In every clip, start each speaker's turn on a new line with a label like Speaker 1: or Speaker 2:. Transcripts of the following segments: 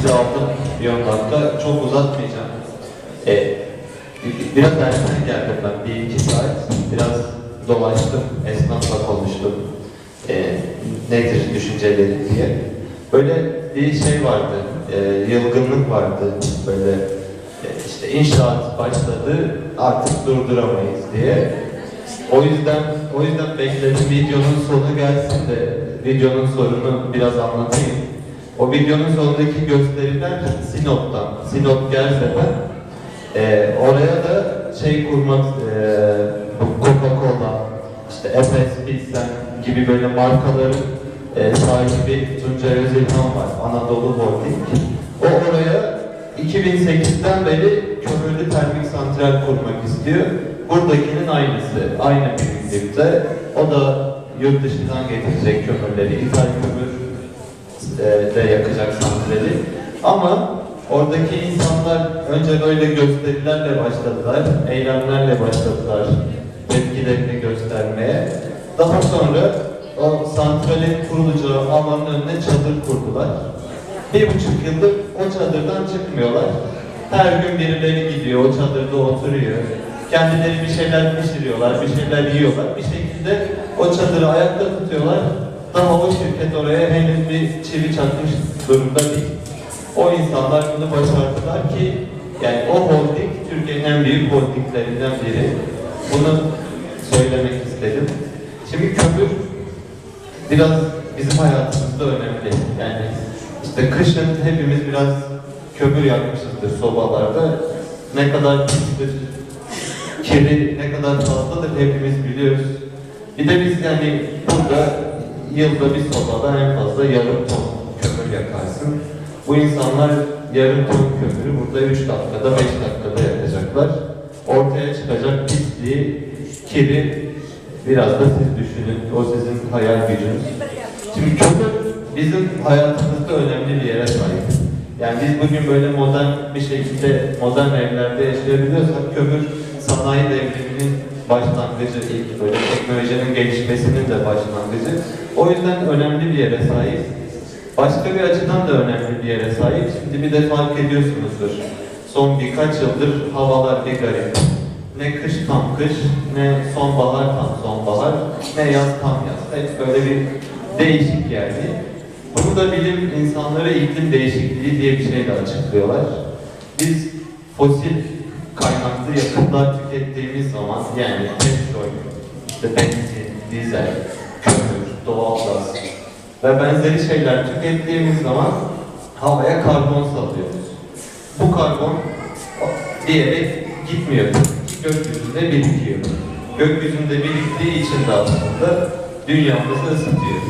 Speaker 1: sizi aldım bir 10 dakika. Çok uzatmayacağım. E, bi- biraz erken geldim ben. Bir iki saat. Biraz dolaştım. Esnafla konuştum. E, nedir düşünceleri diye. Böyle bir şey vardı. E, yılgınlık vardı. Böyle e, işte inşaat başladı artık durduramayız diye. O yüzden o yüzden bekledim videonun sonu gelsin de videonun sonunu biraz anlatayım. O videonun sonundaki gösteriler Sinop'tan. Sinop Gerze'den. Ee, oraya da şey kurmak, e, bu Coca-Cola, işte Efes Pilsen gibi böyle markaların e, sahibi Tuncay Özilhan var, Anadolu Holding. O oraya 2008'den beri kömürlü termik santral kurmak istiyor. Buradakinin aynısı, aynı büyüklükte. O da yurt dışından getirecek kömürleri, ithal kömür e, de yakacak santrali. Ama oradaki insanlar önce böyle gösterilerle başladılar, eylemlerle başladılar tepkilerini göstermeye. Daha sonra o santralin kurulacağı alanın önüne çadır kurdular. Bir buçuk yıldır o çadırdan çıkmıyorlar. Her gün birileri gidiyor, o çadırda oturuyor. Kendileri bir şeyler pişiriyorlar, bir şeyler yiyorlar. Bir şekilde o çadırı ayakta tutuyorlar. Daha o şirket oraya henüz bir çivi çakmış durumda değil. O insanlar bunu başardılar ki yani o holding Türkiye'nin en büyük holdinglerinden biri. Bunu söylemek istedim. Şimdi kömür biraz bizim hayatımızda önemli. Yani işte kışın hepimiz biraz kömür yakmışızdır sobalarda. Ne kadar pistir, kiri ne kadar fazladır hepimiz biliyoruz. Bir de biz yani burada yılda bir sobada en fazla yarım ton kömür yakarsın. Bu insanlar yarım ton kömürü burada 3 dakikada 5 dakikada yakacaklar. Ortaya çıkacak pisliği, kiri biraz da siz düşünün. O sizin hayal gücünüz. Şimdi kömür bizim hayatımızda önemli bir yere sahip. Yani biz bugün böyle modern bir şekilde modern evlerde yaşayabiliyorsak kömür sanayi devriminin başlangıcı, ilk böyle teknolojinin gelişmesinin de başlangıcı. O yüzden önemli bir yere sahip. Başka bir açıdan da önemli bir yere sahip. Şimdi bir de fark ediyorsunuzdur. Son birkaç yıldır havalar bir garip. Ne kış tam kış, ne sonbahar tam sonbahar, ne yaz tam yaz. Hep böyle bir değişik yani. Bunu da bilim insanları iklim değişikliği diye bir şeyle açıklıyorlar. Biz fosil kaynaklı yakıtlar tükettiğimiz zaman yani petrol, işte benzin, dizel, kömür, doğalgaz ve benzeri şeyler tükettiğimiz zaman havaya karbon salıyoruz. Bu karbon bir gitmiyor. Gökyüzünde birikiyor. Gökyüzünde biriktiği için de aslında dünyamızı ısıtıyor.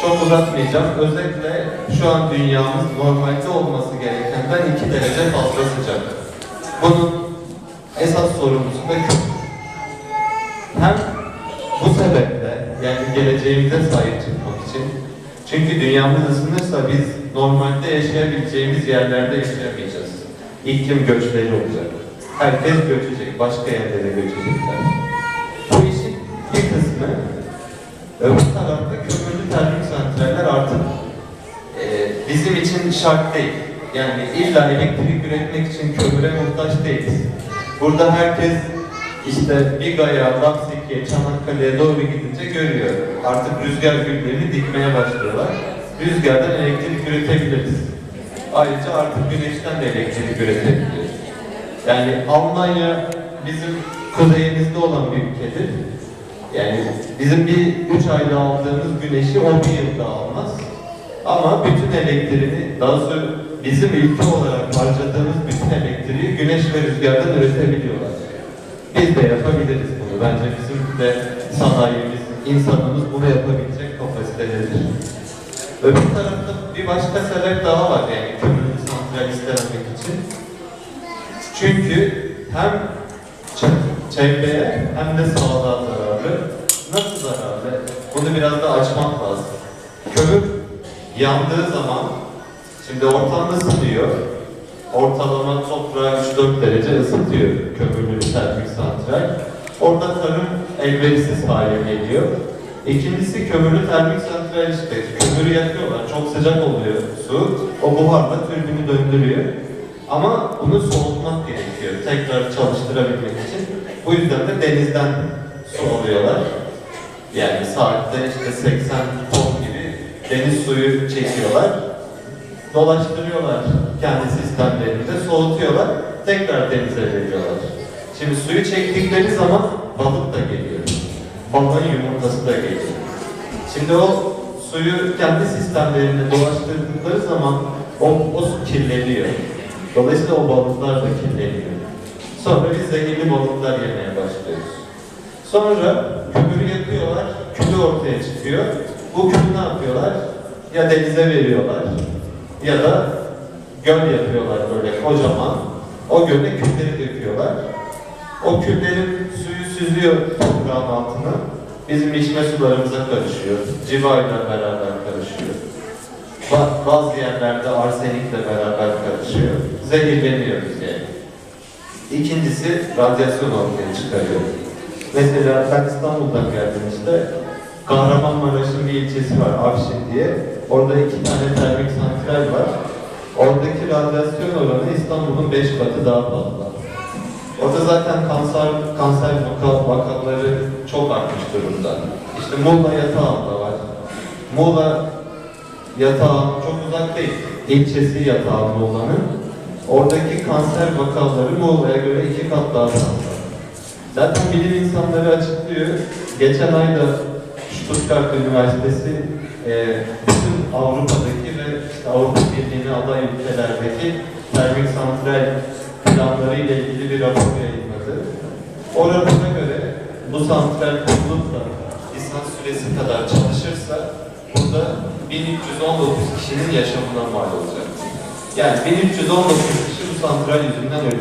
Speaker 1: Çok uzatmayacağım. Özetle şu an dünyamız normalde olması gerekenden 2 derece fazla sıcak. Bunun esas sorumlusu da kömür. Hem bu sebeple yani geleceğimize sahip çıkmak için çünkü dünyamız ısınırsa biz normalde yaşayabileceğimiz yerlerde yaşayamayacağız. İklim göçleri olacak. Herkes göçecek, başka yerlere göçecekler. Bu işin bir kısmı öbür tarafta kömürlü termik santraller artık e, bizim için şart değil. Yani illa elektrik üretmek için kömüre muhtaç değiliz. Burada herkes işte Biga'ya, Lapseki'ye, Çanakkale'ye doğru gidince görüyor. Artık rüzgar güllerini dikmeye başlıyorlar. Rüzgardan elektrik üretebiliriz. Ayrıca artık güneşten de elektrik üretebiliriz. Yani Almanya bizim kuzeyimizde olan bir ülkedir. Yani bizim bir üç ayda aldığımız güneşi o bir yılda almaz. Ama bütün elektriğini, daha sonra bizim ülke olarak harcadığımız bütün elektriği güneş ve rüzgardan üretebiliyorlar. Biz de yapabiliriz bunu. Bence bizim de sanayimiz, insanımız bunu yapabilecek kapasitededir. Öbür tarafta bir başka sebep daha var yani kömürlü santral istememek için. Çünkü hem çevreye hem de sağlığa zararlı. Nasıl zararlı? Bunu biraz da açmak lazım. Kömür yandığı zaman şimdi ortam ısınıyor. Ortalama toprağı 3-4 derece ısıtıyor kömürlü termik santral. Orada tarım elverişsiz hale geliyor. İkincisi kömürlü termik santral işte. Kömürü yakıyorlar. Çok sıcak oluyor su. O buharla türbünü döndürüyor. Ama bunu soğutmak gerekiyor. Tekrar çalıştırabilmek için. Bu yüzden de denizden su alıyorlar. Yani saatte işte 80 ton gibi deniz suyu çekiyorlar. Dolaştırıyorlar kendi sistemlerinde, soğutuyorlar. Tekrar denize veriyorlar. Şimdi suyu çektikleri zaman balık da geliyor. Balığın yumurtası da geliyor. Şimdi o suyu kendi sistemlerinde dolaştırdıkları zaman o, o su kirleniyor. Dolayısıyla o balıklar da kirleniyor. Sonra biz zehirli balıklar yemeye başlıyoruz. Sonra kömürü yakıyorlar, külü ortaya çıkıyor. Bu külü ne yapıyorlar? Ya denize veriyorlar ya da göl yapıyorlar böyle kocaman. O göle külleri döküyorlar. O küllerin suyu süzüyor toprağın altına. Bizim içme sularımıza karışıyor. Civayla beraber karışıyor. Ba- Bazı yerlerde arsenikle beraber karışıyor. Zehirleniyoruz yani. İkincisi radyasyon ortaya çıkarıyor. Mesela ben İstanbul'dan geldim işte. Kahramanmaraş'ın bir ilçesi var Afşin diye. Orada iki tane termik santral var. Oradaki radyasyon oranı İstanbul'un beş katı daha fazla. Orada zaten kanser kanser vaka, vakaları çok artmış durumda. İşte Muğla Yatağan'da var. Muğla Yatağan çok uzak değil. İlçesi Yatağan Muğla'nın. Oradaki kanser vakaları Muğla'ya göre iki kat daha fazla. Zaten bilim insanları açıklıyor. Geçen ayda Stuttgart Üniversitesi e, bütün Avrupa'daki ve işte Avrupa Birliği'ne aday ülkelerdeki termik santral planları ile ilgili bir rapor yayınladı. O rapora göre bu santral kurulup da lisans süresi kadar çalışırsa burada 1319 kişinin yaşamına mal olacak. Yani 1319 kişi bu santral yüzünden ölecek.